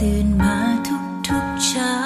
ตื่นมาทุกๆเช้า